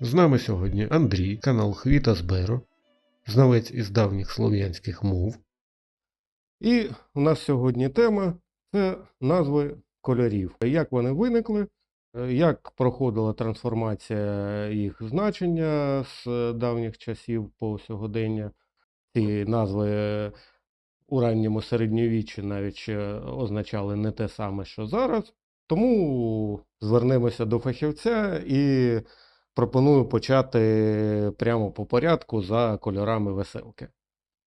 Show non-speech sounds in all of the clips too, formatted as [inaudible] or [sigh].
З нами сьогодні Андрій, канал Хвіта Зберо, знавець із давніх слов'янських мов. І у нас сьогодні тема це назви кольорів. Як вони виникли, е, як проходила трансформація їх значення з давніх часів по сьогодення. Ці назви у ранньому середньовіччі навіть означали не те саме, що зараз. Тому звернемося до фахівця і пропоную почати прямо по порядку за кольорами веселки.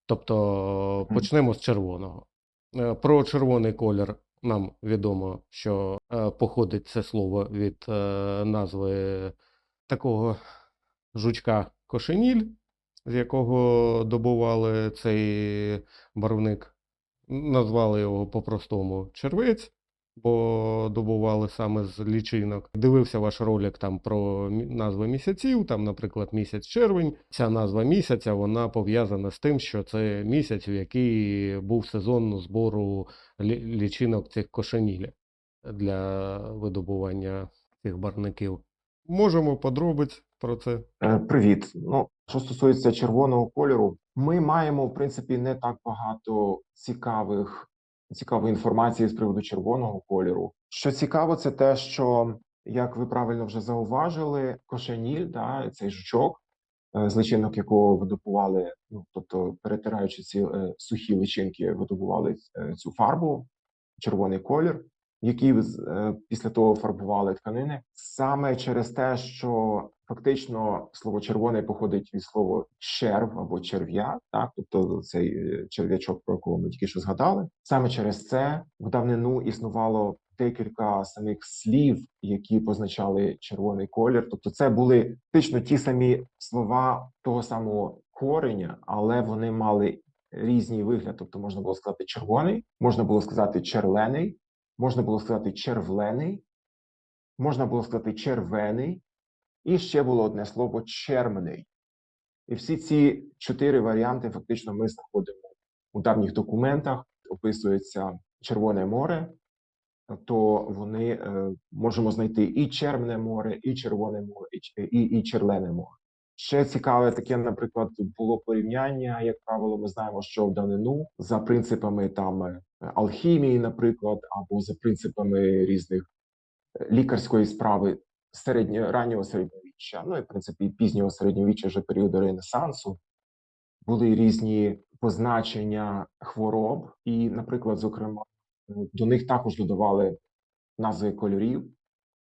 Тобто почнемо з червоного. Е, Про червоний колір нам відомо, що е, походить це слово від е, назви такого жучка кошеніль, з якого добували цей барвник. Назвали його по-простому червець, бо добували саме з лічинок. Дивився ваш ролик там про назви місяців, там, наприклад, місяць червень. Ця назва місяця вона пов'язана з тим, що це місяць, в який був сезон збору лічинок цих кошенілля для видобування цих барвників. Можемо подробиць про це. Е, Привіт. Ну, що стосується червоного кольору, ми маємо в принципі не так багато цікавих цікавої інформації з приводу червоного кольору. Що цікаво, це те, що як ви правильно вже зауважили, кошеніль, да, цей жучок, е, з личинок якого видобували, ну тобто перетираючи ці е, сухі личинки, видобували е, цю фарбу, червоний колір, з- е, після того фарбували тканини, саме через те, що фактично слово червоний походить від слова черв або черв'я, так тобто цей е, черв'ячок, про якого ми тільки що згадали. Саме через це в давнину існувало декілька самих слів, які позначали червоний колір. Тобто, це були фактично ті самі слова того самого кореня, але вони мали різний вигляд. Тобто, можна було сказати червоний, можна було сказати черлений, можна було сказати червлений, можна було сказати червений, і ще було одне слово чермний. І всі ці чотири варіанти фактично ми знаходимо у давніх документах, описується Червоне море, то вони е, можемо знайти і Червне море, і Червоне море, і, і, і Черлене море. Ще цікаве таке, наприклад, було порівняння. Як правило, ми знаємо, що в давнину за принципами там е, алхімії, наприклад, або за принципами різних е, лікарської справи середньо раннього середньовіччя, ну і в принципі пізнього середньовіччя, вже періоду Ренесансу, були різні позначення хвороб, і, наприклад, зокрема, е, до них також додавали назви кольорів.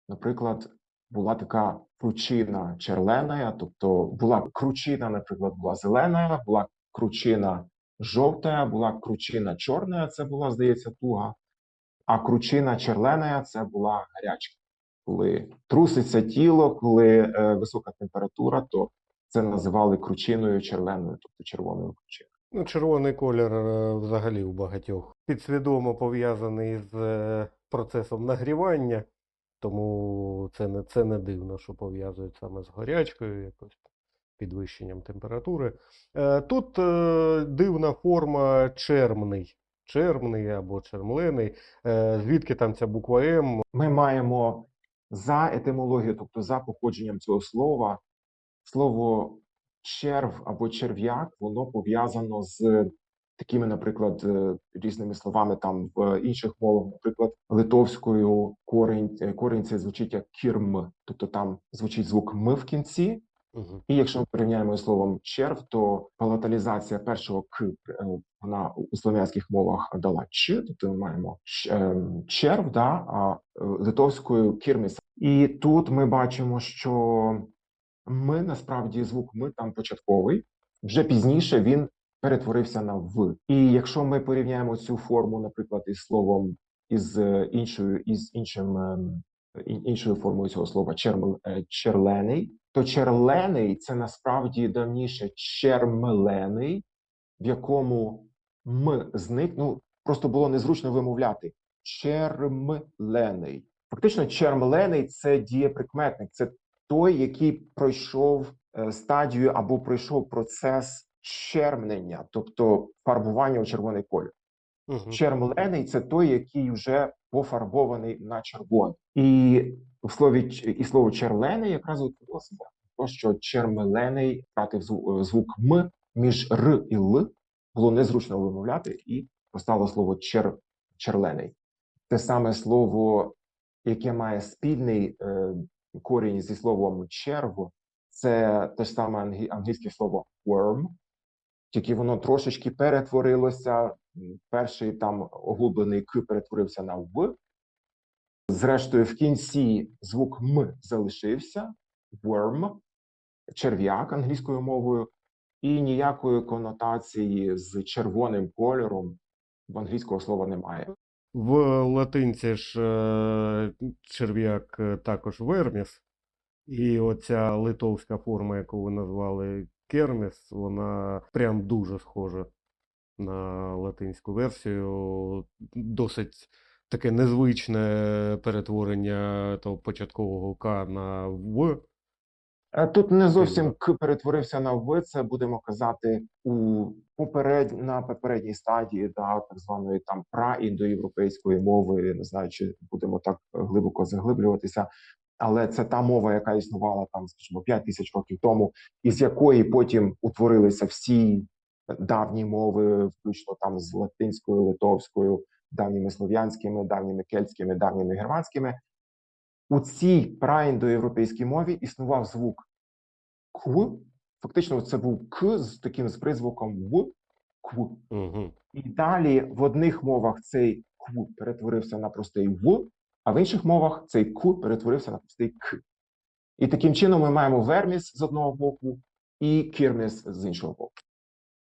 Наприклад, була така кручина черлена, тобто була кручина, наприклад, була зелена, була кручина жовта, була кручина чорна, це була, здається, туга, а кручина черлена це була гарячка. Коли труситься тіло, коли е, висока температура, то це називали кручиною черленою, тобто червоною кручиною. Ну, червоний колір е, взагалі у багатьох підсвідомо пов'язаний з е, процесом нагрівання, тому це не, це не дивно, що пов'язують саме з горячкою, якось підвищенням температури. Е, Тут дивна форма чермний, чермний або чермлений. Звідки там ця буква М? Ми маємо за етимологією, тобто за походженням цього слова, слово черв або черв'як, воно пов'язано з такими, наприклад, е, різними словами там в інших мовах, наприклад, литовською корінь, е, корінь це звучить як кірм, тобто там звучить звук м в кінці, І якщо ми порівняємо словом черв, то палаталізація першого к е, вона у слов'янських мовах дала ч, тобто ми маємо ем, черв, да, а е, литовською кірміс. І тут ми бачимо, що ми насправді звук ми там початковий, вже пізніше він перетворився на в. І якщо ми порівняємо цю форму, наприклад, із словом із е, іншою, із іншим ем, іншою формою цього слова е, черлений, то черлений це насправді давніше чермлений, в якому м зник. Ну просто було незручно вимовляти. Чермлений. Фактично, чермлений це дієприкметник, це той, який пройшов е, стадію або пройшов процес чермнення, тобто фарбування у червоний колір. Мгм. Чермлений це той, який вже пофарбований на червоний. І в слові і слово черлений якраз утворилося то, що чермелений втратив е, звук м між р і л, було незручно вимовляти, і постало слово чер, черлений. Те саме слово, яке має спільний е, корінь зі словом черв, це те ж саме англі- англійське слово worm, тільки воно трошечки перетворилося. Перший там оглублений к перетворився на в. Зрештою, в кінці звук м залишився worm, черв'як англійською мовою, і ніякої конотації з червоним кольором в англійського слова немає. В латинці ж е, черв'як е, також верміс, і оця литовська форма, яку ви назвали керміс, вона прям дуже схожа на латинську версію. Досить таке незвичне перетворення того початкового К на В. Е, Тут не зовсім к перетворився на в. Це будемо казати у поперед на попередній стадії, да, так званої там праіндоєвропейської мови. Не знаю, чи будемо так глибоко заглиблюватися, але це та мова, яка існувала там, скажімо, 5 тисяч років тому, із якої потім утворилися всі давні мови, включно там з латинською, литовською, давніми слов'янськими, давніми кельтськими, давніми германськими. У цій праіндоєвропейській мові існував звук к. Фактично, це був к з таким з призвуком в кв. Угу. І далі в одних мовах цей кв перетворився на простий в, а в інших мовах цей к перетворився на простий к. І таким чином ми маємо верміс з одного боку і кірміс з іншого боку.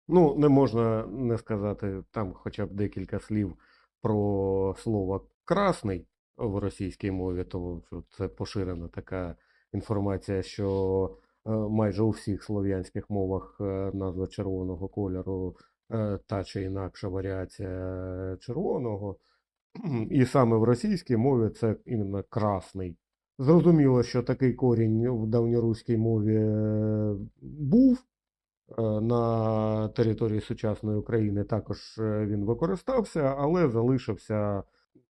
Ну, не можна не сказати там хоча б декілька слів про слово красний в російській мові, тому що це поширена така інформація, що е, майже у всіх слов'янських мовах е, назва червоного кольору е, та чи інакша варіація червоного. [clears throat] І саме в російській мові це іменно красний. Зрозуміло, що такий корінь в давньоруській мові був, на території сучасної України також е, він використався, але залишився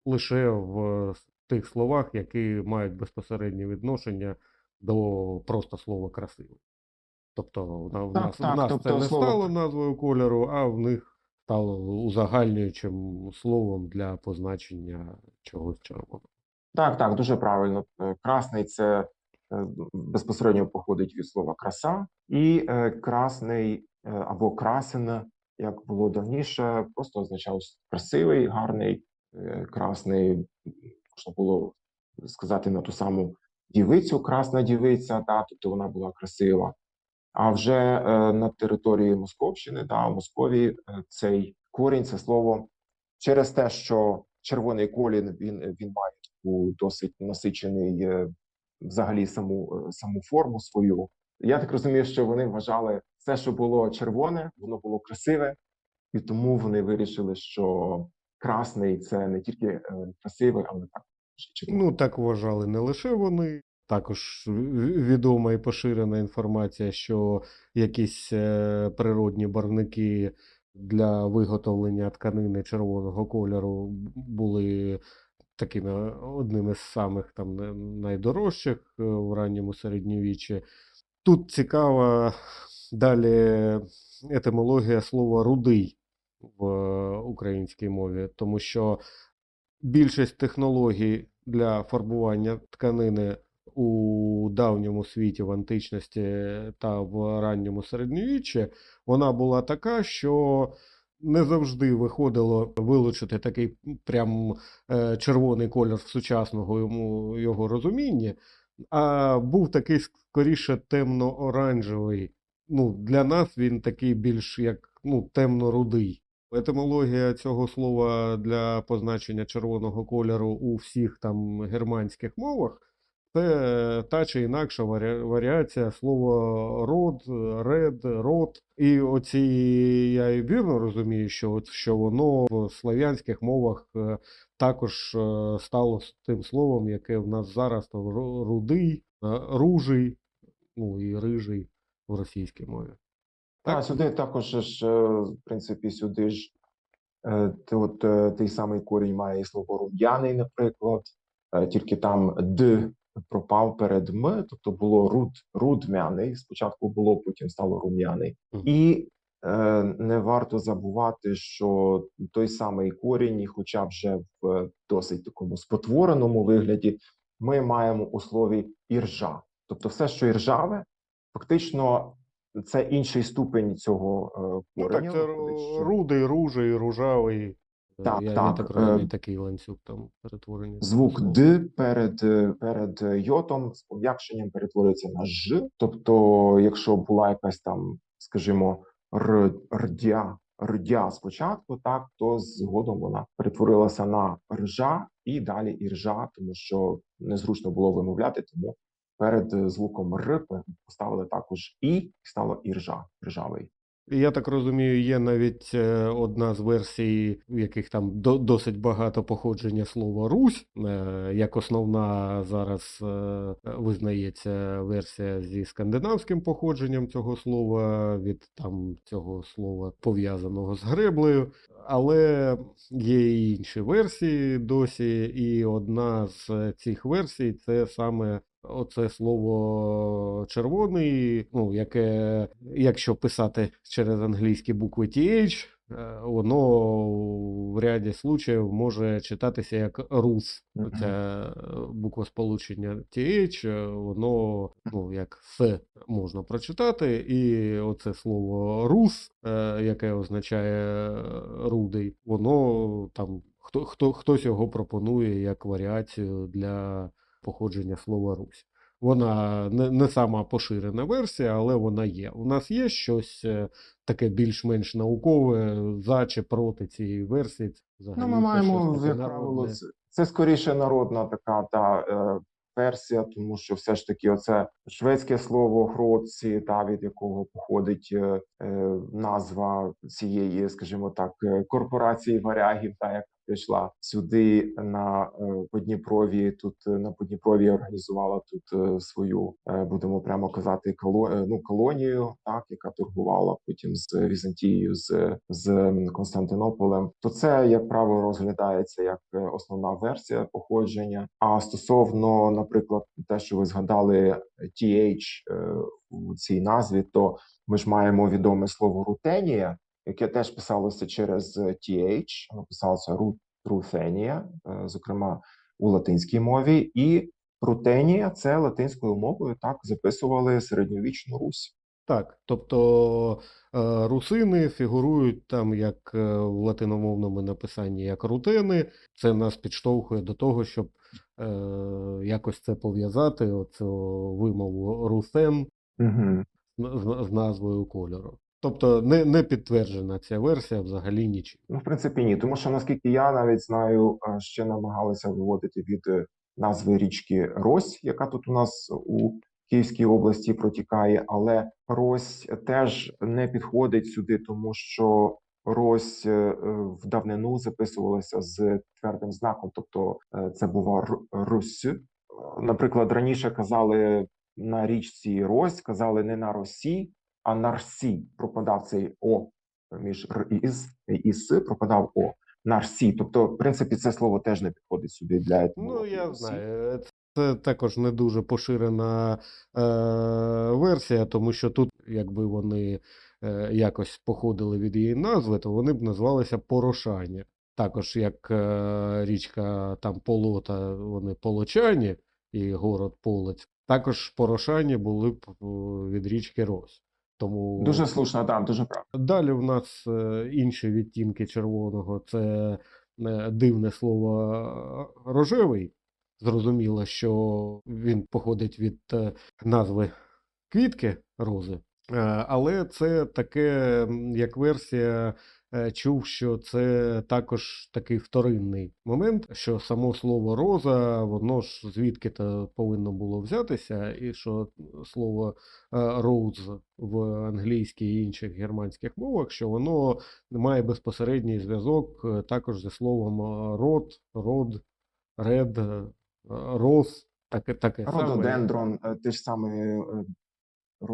лише в тих словах, які мають безпосереднє відношення до просто слова красивий. Тобто в на- в Так, нас, в нас тобто це не слово- стало назвою кольору, а в них стало узагальнюючим словом для позначення чогось червоного. Так, так, дуже правильно. Е, Красний це е, безпосередньо походить від слова краса, і е, красний е, або красен, як було давніше, просто означав красивий, гарний, е, красний. Можна було сказати на ту саму дівицю, красна дівиця, да, тобто вона була красива. А вже е, на території Московщини, да, в Московії е, цей корінь, це слово через те, що червоний колін він, він має таку досить насичений е, взагалі саму, е, саму форму свою. Я так розумію, що вони вважали все, що було червоне, воно було красиве, і тому вони вирішили, що красний це не тільки е, красивий, але червоний. Ну, так вважали не лише вони. Також відома і поширена інформація, що якісь е, природні барвники для виготовлення тканини червоного кольору були такими одними з самих там найдорожчих е, в ранньому середньовіччі. Тут цікава далі етимологія слова рудий в е, українській мові, тому що більшість технологій для фарбування тканини у давньому світі в античності та в ранньому середньовіччі вона була така, що не завжди виходило вилучити такий прям е, червоний колір в сучасного йому його розумінні, а був такий скоріше темно-оранжевий. Ну, для нас він такий більш як ну, темно-рудий. Етимологія цього слова для позначення червоного кольору у всіх там германських мовах це та чи інакша варі- варіація слова род, ред, рот. І оці я і вірно розумію, що, от, що воно в слов'янських мовах е, також е, стало тим словом, яке в нас зараз то рудий, е, ружий, ну і рижий в російській мові. А сюди також ж, е, в принципі, сюди ж е, ти от е, той самий корінь має і слово рум'яний, наприклад, е, тільки там д пропав перед м, тобто було руд, рудмяний. Спочатку було, потім стало рум'яний. Мгм. І е, не варто забувати, що той самий корінь, хоча вже в досить такому спотвореному вигляді, ми маємо у слові іржа. Тобто, все, що іржаве, фактично це інший ступень цього е, Ну кореня. так, це що- рудий, ружий, ружавий. Е, Так, я, так, так розумію, е, такий ланцюг там перетворення. Звук. Д перед, е, перед йотом з пом'якшенням перетворюється на Ж. Тобто, якщо була якась там, скажімо, р, рдя, рдя спочатку, так то згодом вона перетворилася на ржа і далі іржа, тому що незручно було вимовляти, тому перед звуком Р поставили також і стало іржа, ржавий. Я так розумію, є навіть е, одна з версій, в яких там до, досить багато походження слова Русь, е, як основна зараз е, визнається версія зі скандинавським походженням цього слова, від там цього слова пов'язаного з греблею. Але є і інші версії досі, і одна з цих версій це саме оце слово червоний, ну, яке, якщо писати через англійські букви TH, е, воно в ряді случаїв може читатися як рус. Ця буква сполучення TH, е, воно ну, як С можна прочитати, і оце слово рус, е, яке означає е, рудий, воно там хто, хто, хтось його пропонує як варіацію для походження слова Русь. Вона не, не сама поширена версія, але вона є. У нас є щось е, таке більш-менш наукове за чи проти цієї версії. Це Ну, ми маємо, як правило, це, це скоріше народна така та е, версія, тому що все ж таки, оце шведське слово гроці, та від якого походить е, е, назва цієї, скажімо так, е, корпорації варягів, та яка прийшла сюди на е, Подніпров'ї. Тут е, на Подніпров'ї організувала тут е, свою, будемо прямо казати, коло, ну, колонію, так яка торгувала потім з Візантією, з, з Константинополем. То це, як правило, розглядається як основна версія походження. А стосовно, наприклад, те, що ви згадали TH у цій назві, то ми ж маємо відоме слово рутенія, яке теж писалося через е, TH, воно писалося ру, рутенія, зокрема у латинській мові, і рутенія це латинською мовою так записували середньовічну Русь. Так, тобто е, русини фігурують там як е, в латиномовному написанні як рутени. Це нас підштовхує до того, щоб е, якось це пов'язати, оцю вимову русен Угу. з- з назвою кольору. Тобто не, не підтверджена ця версія взагалі нічим. Ну, в принципі, ні, тому що наскільки я навіть знаю, е, ще намагалися виводити від е, назви річки Рось, яка тут у нас у Київській області протікає, але Рось теж не підходить сюди, тому що Рось е, в давнину записувалася з твердим знаком, тобто це була Русь. Наприклад, раніше казали на річці Рось, казали не на Росі, а на Рсі. Пропадав цей О між Р і С, і С пропадав О. Нарсі. Тобто, в принципі, це слово теж не підходить сюди для Ну, я знаю, е, це також не дуже поширена е, версія, тому що тут, якби вони е, якось походили від її назви, то вони б назвалися Порошання. Також як е, річка там Полота, вони Полочані і город Полоць, також Порошані були б е, від річки Рось. Тому Дуже слушно, там дуже правда. Далі в нас е, інші відтінки червоного це е, дивне слово рожевий. Зрозуміло, що він походить від е, назви квітки рози. Але це таке, як версія, чув, що це також такий вторинний момент, що само слово роза, воно ж звідки-то повинно було взятися, і що слово роуз в англійській і інших германських мовах, що воно має безпосередній зв'язок е, також зі словом е, род, род, ред, е, роз, таке, таке саме. Рододендрон, е, те ж саме е,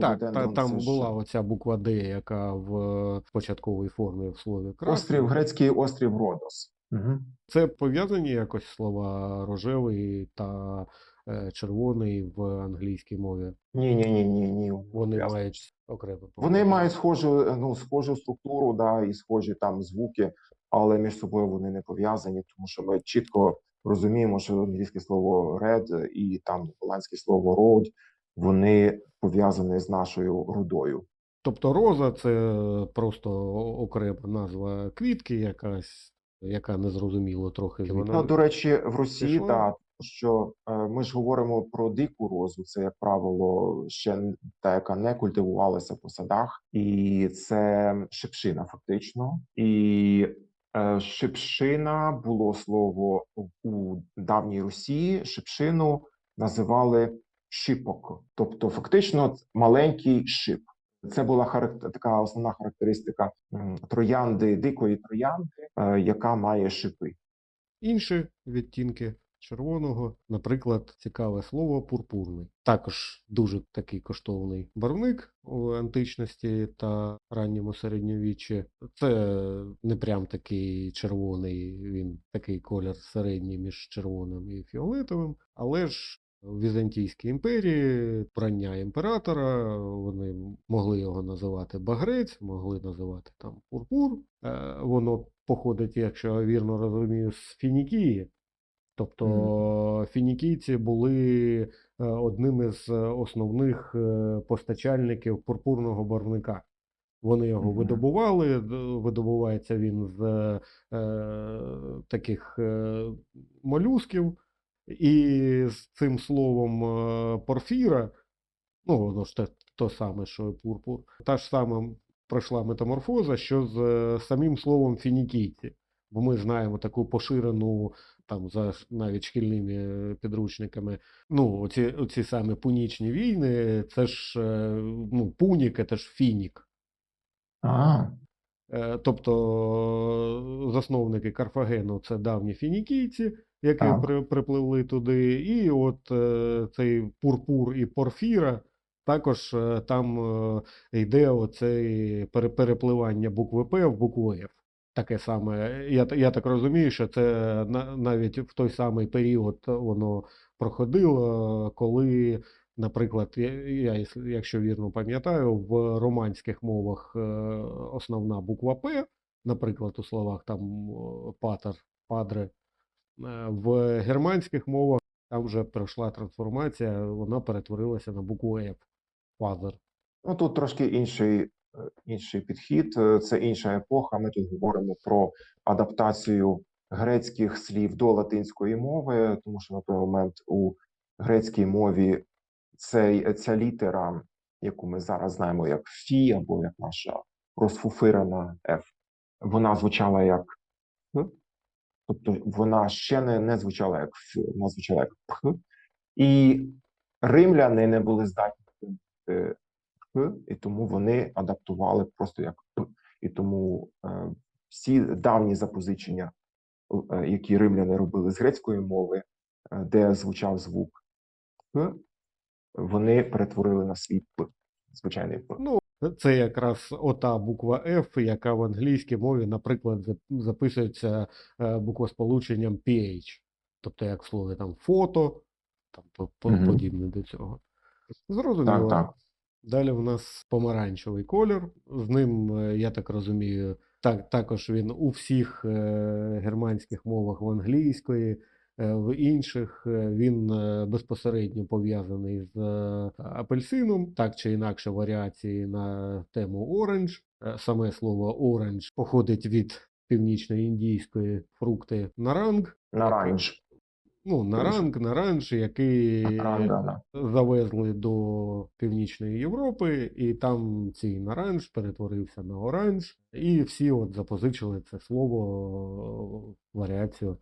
Так, та, там була оця буква Д, яка в е, початковій формі в слові красний. острів, грецький острів Родос. Угу. Це пов'язані якось слова рожевий та е, червоний в англійській мові. Ні, ні, ні, ні, ні. Вони Ясно. мають окреме Вони мають схожу, е, ну, схожу структуру, да, і схожі там звуки, але між собою вони не пов'язані, тому що ми чітко розуміємо, що англійське слово red і там голландське слово road, вони пов'язані з нашою рудою. Тобто роза це просто окрема назва квітки, якась, яка незрозуміло трохи. Вона Ну, до речі, в Росії пішла? та що е, ми ж говоримо про дику розу. Це як правило ще та, яка не культивувалася по садах, і це шипшина, фактично. І е, шипшина було слово у давній Росії. Шипшину називали шипок, тобто фактично маленький шип. Це була характер, така основна характеристика троянди, дикої троянди, е, яка має шипи. інші відтінки червоного, наприклад, цікаве слово пурпурний. Також дуже такий коштовний барвник у античності та ранньому середньовіччі. Це не прям такий червоний, він такий колір середній між червоним і фіолетовим, але ж. В Візантійській імперії прання імператора, вони могли його називати багрець, могли називати там пурпур. Е, Воно походить, якщо я вірно розумію, з Фінікії. Тобто фінікійці були е, одним із основних е, постачальників пурпурного барвника. Вони його Мгм. видобували. Видобувається він з е, таких е, молюсків, і з цим словом е, порфіра, ну воно ж те, то саме, що і пурпур, та ж сама пройшла метаморфоза, що з е, самим словом фінікійці. Бо ми знаємо таку поширену там за навіть шкільними підручниками. Ну, оці, оці саме пунічні війни, це ж е, ну, пунік, це ж фінік. А, Е, Тобто е, засновники Карфагену це давні фінікійці, які Так. при, припливли туди, і от е, цей пурпур і порфіра. Також е, там е, йде оце перепливання букви П в букву Ф. Таке саме. Я, я так розумію, що це на, навіть в той самий період воно проходило, коли, наприклад, я, я, якщо вірно пам'ятаю, в романських мовах е, основна буква П, наприклад, у словах там патер, падре, в германських мовах там вже пройшла трансформація, вона перетворилася на букву F. Father. ну тут трошки інший, е, інший підхід, е, це інша епоха. Ми тут говоримо про адаптацію грецьких слів до латинської мови, тому що на той момент у грецькій мові цей, ця літера, яку ми зараз знаємо як фі, або як наша розфуфирена F, вона звучала як тобто вона ще не, не звучала як вона звучала як П. І римляни не були здатні е, Х, і тому вони адаптували просто як П. І тому е, всі давні запозичення, е, які римляни робили з грецької мови, де звучав звук Х, вони перетворили на свій П, звичайний П. Ну, це якраз ота буква F, яка в англійській мові, наприклад, записується е, буквосполученням PH. Тобто, як в слові там фото, там подібне до цього. Зрозуміло. Так, так. Далі в нас помаранчевий колір. З ним, е, я так розумію, так, також він у всіх е, германських мовах в англійської, в інших е, він е, безпосередньо пов'язаний з е, апельсином, так чи інакше варіації на тему оранж. Е, Саме слово оранж походить від північноіндійської фрукти наранг. Наранж. Ну, наранг, наранж, який завезли до Північної Європи, і там цей наранж перетворився на оранж, і всі от запозичили це слово, варіацію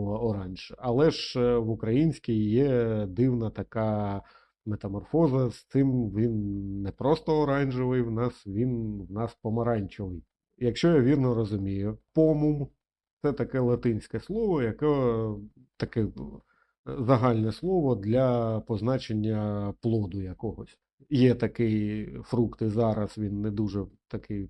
оранж. Але ж е, в українській є дивна така метаморфоза. З цим він не просто оранжевий, в нас він в нас помаранчевий. Якщо я вірно розумію, помум це таке латинське слово, яке таке е, загальне слово для позначення плоду якогось. Є такий фрукт і зараз, він не дуже такий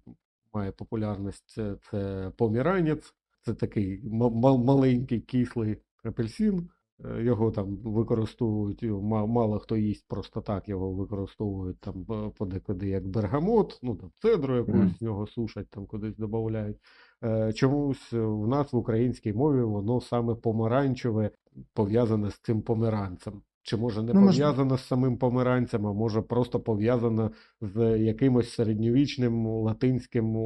має популярність. Це, це поміранець, це такий ма- ма- маленький кислий апельсин. Е, Його там використовують, мало хто їсть просто так, його використовують там е, подекуди як бергамот, ну там цедру якусь Мгм. з нього сушать, там кудись додають. Е, Чомусь в нас в українській мові воно саме помаранчеве пов'язане з цим померанцем. Чи може не Ну, пов'язано з самим померанцем, а може просто пов'язано з якимось середньовічним латинським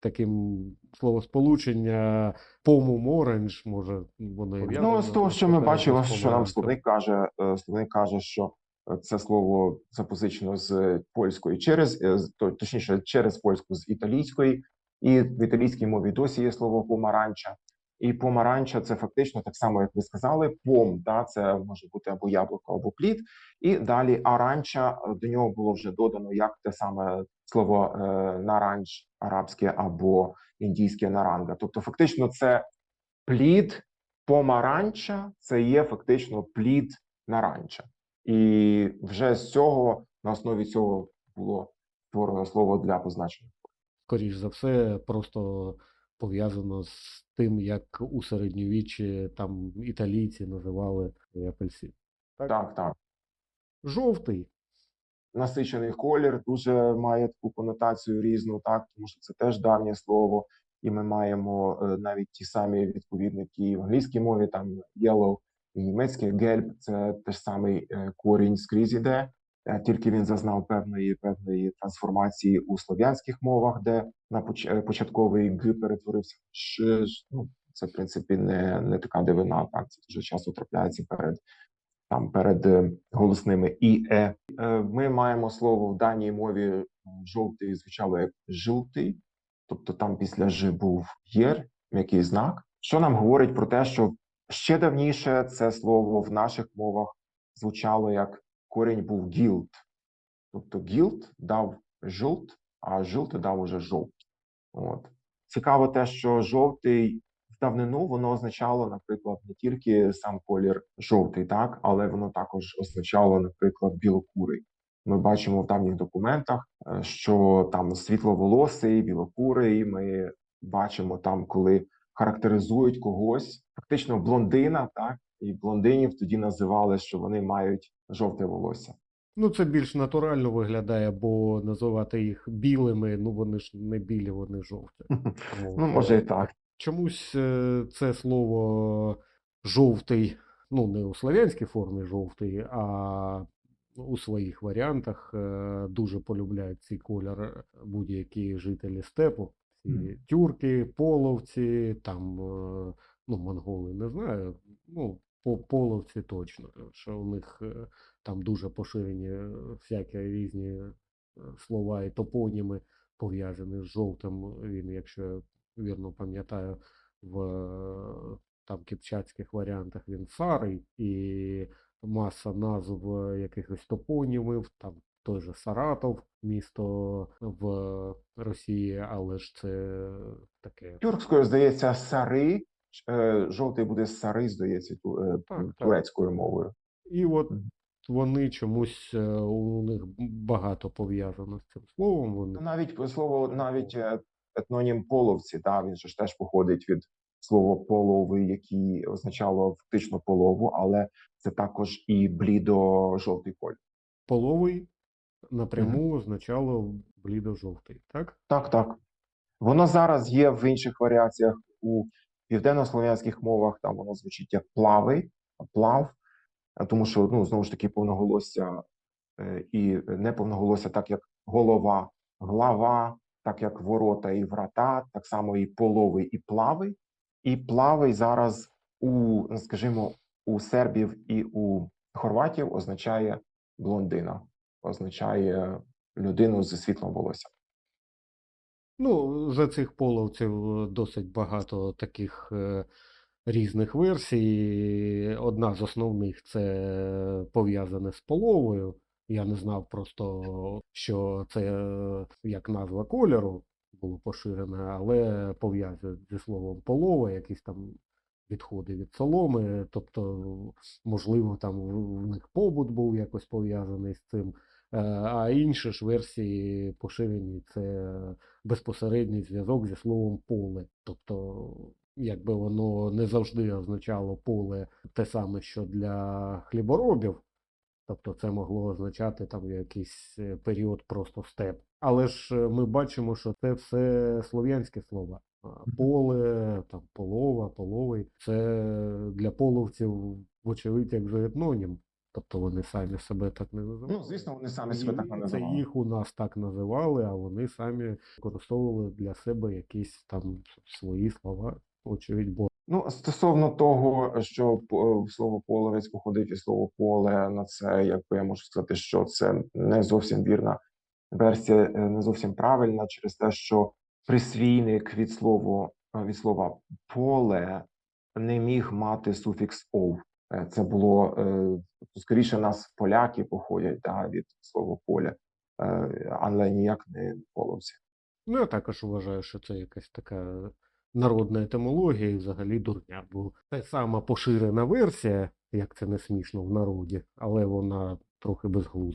таким словосполучення помум оранж, може воно і Ну, з того, що ми бачили, що нам словник каже, е, словник каже, що е, це слово запозичено з польської через, е, точніше, через польську з італійської, і в італійській мові досі є слово помаранча. І помаранча це фактично так само, як ви сказали, пом, да, це може бути або яблуко, або плід. І далі аранча е, до нього було вже додано як те саме слово е, наранж арабське або індійське наранга. Тобто, фактично, це плід помаранча це є фактично плід наранча. І вже з цього на основі цього було створено слово для позначення. скоріш за все, просто пов'язано з тим, як у середньовіччі там італійці називали апельсин. Так, так. Жовтий. Насичений колір дуже має таку конотацію різну, так тому що це теж давнє слово, і ми маємо е, навіть ті самі відповідники в англійській мові, там yellow і німецький гельб, це теж самий е, корінь скрізь іде. Е, Тільки він зазнав певної певної трансформації у слов'янських мовах, де на е, початковий г перетворився в ш. Ну це в принципі не, не така дивина. Так це дуже часто трапляється перед там перед е, голосними і. Е, Ми маємо слово в даній мові жовтий звучало як жовтий, тобто там після ж був єр, м'який знак, що нам говорить про те, що ще давніше це слово в наших мовах звучало як корінь був гілд, тобто гілд дав жовт, а жовт дав уже жовт. От цікаво те, що жовтий в давнину воно означало, наприклад, не тільки сам колір жовтий, так, але воно також означало, наприклад, білокурий. Ми бачимо в давніх документах, е, що там світловолосий, білокурий. Ми бачимо там, коли характеризують когось, фактично блондина, так і блондинів тоді називали, що вони мають жовте волосся. Ну, це більш натурально виглядає, бо називати їх білими, ну вони ж не білі, вони жовті. [laughs] Ну, може і так. Чомусь е, це слово жовтий, ну не у слов'янській формі жовтий, а у своїх варіантах е, дуже полюбляють цей колір будь-які жителі степу. Ці тюрки, половці, там, е, ну, монголи не знаю, ну, по половці точно, що у них е, там дуже поширені е, всякі різні е, слова і топоніми пов'язані з жовтим. Він, якщо я вірно пам'ятаю, в там кіпчацьких варіантах він сарий і маса назв якихось топонімів, там той же Саратов, місто в Росії, але ж це таке. Тюркською, здається, сари. Е, Жовтий буде сари, здається, ту- е, Так, так. турецькою мовою. І от вони чомусь е, у них багато пов'язано з цим словом. Вони Ну, Навіть слово, навіть етнонім половці, да, він же ж теж походить від слова полови, який означало фактично полову, але це також і блідо-жовтий колір. половий напряму означало блідо-жовтий, так? Так, так. Воно зараз є в інших варіаціях у південнослов'янських мовах. Там воно звучить як плавий, плав, тому що ну знову ж таки повноголосся е, і неповноголосся, так як голова, глава, так як ворота і врата, так само і половий, і плавий. І плавий зараз у, ну, скажімо, у сербів і у хорватів означає блондина, означає людину зі світлом волосся. Ну, за цих половців е, досить багато таких е, різних версій. Одна з основних це пов'язане з половою. Я не знав просто, що це е, як назва кольору було поширене, але пов'язують зі словом полова, якісь там відходи від соломи. Тобто, можливо, там в них побут був якось пов'язаний з цим. Е, А інші ж версії поширені це безпосередній зв'язок зі словом поле. Тобто якби воно не завжди означало поле те саме, що для хліборобів. Тобто це могло означати там якийсь е, період просто степ. Але ж е, ми бачимо, що це все слов'янські слова. Поле, там полова, половий. Це для половців, вочевидь, як же етнонім. Тобто вони самі себе так не називали. Ну, звісно, вони самі себе так не І Це їх у нас так називали, а вони самі використовували для себе якісь там свої слова, очевидь, бо Ну, стосовно того, що п- слово половець походить від слова поле, на це якби я можу сказати, що це не зовсім вірна версія, е, не зовсім правильна, через те, що присвійник від слова від слова поле не міг мати суфікс ов. Е, Це було е, скоріше нас поляки походять да, від слова поля, е, але ніяк не половці. ну я також вважаю, що це якась така народна етимологія і взагалі дурня. Бо та сама поширена версія, як це не смішно в народі, але вона трохи безглузда.